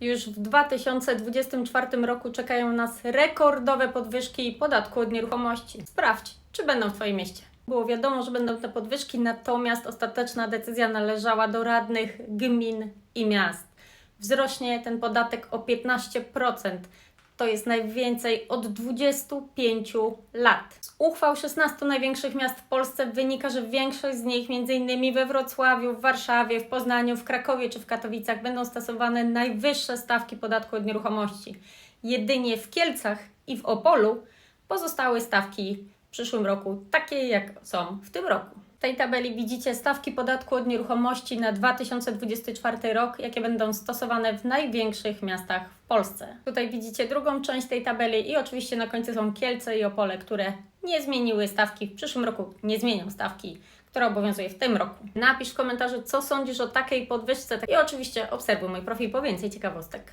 Już w 2024 roku czekają nas rekordowe podwyżki podatku od nieruchomości. Sprawdź, czy będą w Twoim mieście. Było wiadomo, że będą te podwyżki, natomiast ostateczna decyzja należała do radnych gmin i miast. Wzrośnie ten podatek o 15%. To jest najwięcej od 25 lat. Z uchwał 16 największych miast w Polsce wynika, że większość z nich, m.in. we Wrocławiu, w Warszawie, w Poznaniu, w Krakowie czy w Katowicach, będą stosowane najwyższe stawki podatku od nieruchomości. Jedynie w Kielcach i w Opolu pozostały stawki w przyszłym roku takie, jak są w tym roku. W tej tabeli widzicie stawki podatku od nieruchomości na 2024 rok, jakie będą stosowane w największych miastach w Polsce. Tutaj widzicie drugą część tej tabeli i oczywiście na końcu są Kielce i Opole, które nie zmieniły stawki w przyszłym roku, nie zmienią stawki, która obowiązuje w tym roku. Napisz w komentarzu, co sądzisz o takiej podwyżce i oczywiście obserwuj mój profil po więcej ciekawostek.